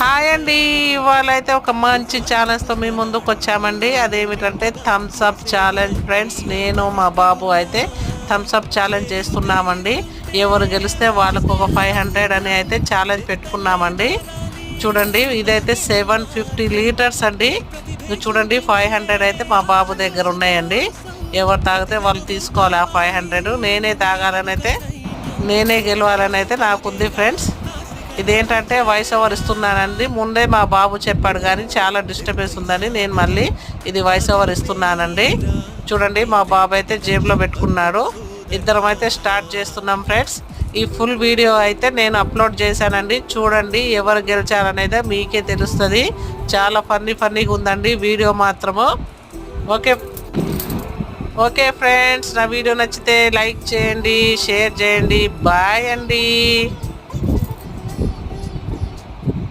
Hi అండి. ఇవాళ అయితే ఒక మంచి ఛాలెంజ్తో మీ ముందుకు వచ్చామండి. అదేమిటంటే థమ్స్ అప్ ఛాలెంజ్ ఫ్రెండ్స్ నేను మా బాబు అయితే థమ్స్ అప్ ఛాలెంజ్ చేస్తున్నామండి. ఎవరు గెలిస్తే వాళ్ళకు ఒక ఫైవ్ హండ్రెడ్ అని అయితే ఛాలెంజ్ పెట్టుకున్నామండి. చూడండి ఇదైతే సెవెన్ ఫిఫ్టీ లీటర్స్ అండి. చూడండి ఫైవ్ హండ్రెడ్ అయితే మా బాబు దగ్గర ఉన్నాయండి. ఎవరు తాగితే వాళ్ళు తీసుకోవాలి ఆ ఫైవ్ హండ్రెడ్ నేనే తాగాలని అయితే నేనే గెలవాలని అయితే నాకుంది ఫ్రెండ్స్ ఇదేంటంటే వాయిస్ ఓవర్ ఇస్తున్నానండి. ముందే మా బాబు చెప్పాడు కానీ చాలా డిస్టర్బెన్స్ ఉందని నేను మళ్ళీ ఇది వాయిస్ ఓవర్ ఇస్తున్నానండి. చూడండి మా బాబు అయితే జేబులో పెట్టుకున్నాడు. ఇద్దరం అయితే స్టార్ట్ చేస్తున్నాం ఫ్రెండ్స్ ఈ ఫుల్ వీడియో అయితే నేను అప్లోడ్ చేశానండి. చూడండి ఎవరు గెలిచారనేది మీకే తెలుస్తుంది. చాలా ఫన్నీ ఫన్నీగా ఉందండి వీడియో మాత్రము. ఓకే ఓకే ఫ్రెండ్స్ నా వీడియో నచ్చితే లైక్ చేయండి షేర్ చేయండి. బాయ్ అండి.